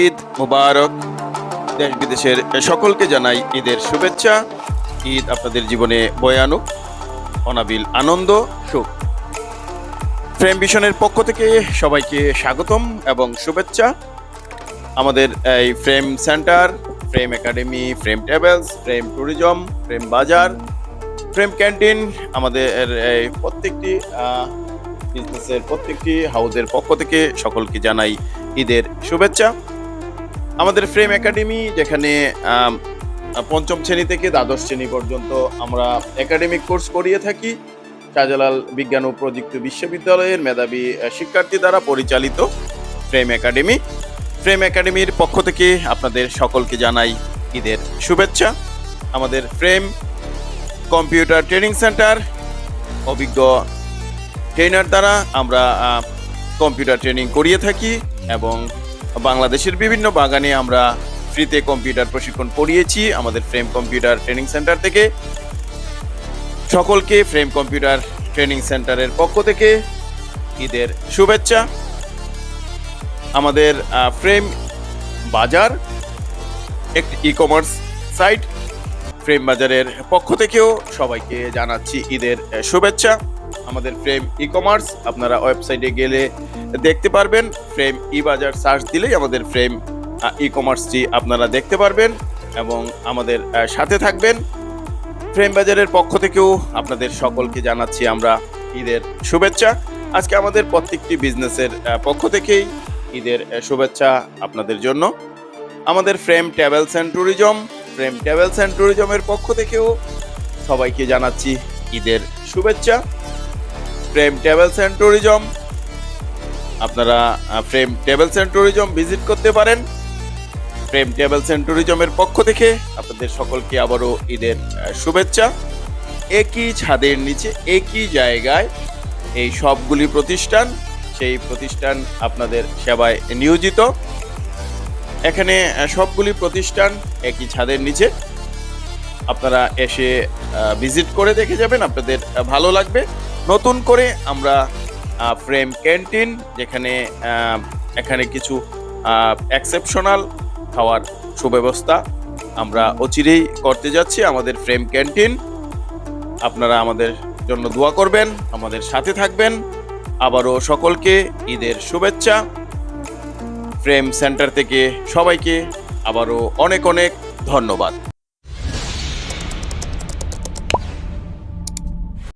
ঈদ মুবারক। দেশ বিদেশের সকলকে জানাই ঈদের শুভেচ্ছা। ঈদ আপনাদের জীবনে বয়ে আনুক, অনাবিল আনন্দ, সুখ। ফ্রেম ভিশনের পক্ষ থেকে সবাইকে স্বাগতম এবং শুভেচ্ছা। আমাদের এই Frame centre, Frame academy, Frame টেবেলস Frame tourism, Frame Bazar, Frame canteen আমাদের এই প্রত্যেকটি বিজনেসের প্রত্যেকটি হাউসের পক্ষ থেকে সকলকে জানাই ঈদের শুভেচ্ছা। আমাদের ফ্রেম একাডেমি, যেখানে পঞ্চম শ্রেণি থেকে দ্বাদশ শ্রেণি পর্যন্ত আমরা একাডেমিক কোর্স করিয়ে থাকি। শাহজালাল বিজ্ঞান ও প্রযুক্তি বিশ্ববিদ্যালয়ের মেধাবী শিক্ষার্থী দ্বারা পরিচালিত ফ্রেম একাডেমি। ফ্রেম একাডেমির পক্ষ থেকে আপনাদের সকলকে জানাই ঈদের শুভেচ্ছা। আমাদের ফ্রেম কম্পিউটার ট্রেনিং সেন্টার, অভিজ্ঞ ট্রেনার দ্বারা আমরা কম্পিউটার ট্রেনিং করিয়ে থাকি এবং বাংলাদেশের বিভিন্ন বাগানে আমরা ফ্রিতে কম্পিউটার প্রশিক্ষণ পড়িয়েছি আমাদের ফ্রেম কম্পিউটার ট্রেনিং সেন্টার থেকে। সকলকে ফ্রেম কম্পিউটার ট্রেনিং সেন্টারের পক্ষ থেকে ঈদের শুভেচ্ছা। আমাদের ফ্রেম বাজার, একটি ই কমার্স সাইট ফ্রেম বাজারের পক্ষ থেকেও সবাইকে জানাচ্ছি ঈদের শুভেচ্ছা। আমাদের ফ্রেম ই কমার্স আপনারা ওয়েবসাইটে গেলে দেখতে পারবেন। ফ্রেম ই বাজার সার্চ দিলেই আমাদের ফ্রেম ই কমার্সটি আপনারা দেখতে পারবেন এবং আমাদের সাথে থাকবেন। ফ্রেম বাজারের পক্ষ থেকেও আপনাদের সকলকে জানাচ্ছি আমরা ঈদের শুভেচ্ছা। আজকে আমাদের প্রত্যেকটি বিজনেসের পক্ষ থেকেই ঈদের শুভেচ্ছা আপনাদের জন্য। আমাদের Frame travels and tourism Frame travels and ট্যুরিজমের পক্ষ থেকেও সবাইকে জানাচ্ছি ঈদের শুভেচ্ছা। ফ্রেম ট্রাভেলস অ্যান্ড ট্যুরিজম আপনারা Frame travels and tourism visit করতে পারেন। ফ্রেম ট্রাভেলস অ্যান্ড ট্যুরিজমের পক্ষ থেকে আপনাদের সকলকে আবারও ঈদের শুভেচ্ছা। একই ছাদের নিচে, একই জায়গায় এই সবগুলি প্রতিষ্ঠান, সেই প্রতিষ্ঠান আপনাদের সেবায় নিয়োজিত। এখানে সবগুলি প্রতিষ্ঠান একই ছাদের নিচে। আপনারা এসে ভিজিট করে দেখে যাবেন, আপনাদের ভালো লাগবে। নতুন করে আমরা ফ্রেম ক্যান্টিন যেখানে এখানে কিছু এক্সেপশনাল খাওয়ার সুব্যবস্থা আমরা অচিরেই করতে যাচ্ছি আমাদের ফ্রেম ক্যান্টিন আপনারা আমাদের জন্য দোয়া করবেন, আমাদের সাথে থাকবেন। আবারও সকলকে ঈদের শুভেচ্ছা। ফ্রেম সেন্টার থেকে সবাইকে আবারও অনেক অনেক ধন্যবাদ।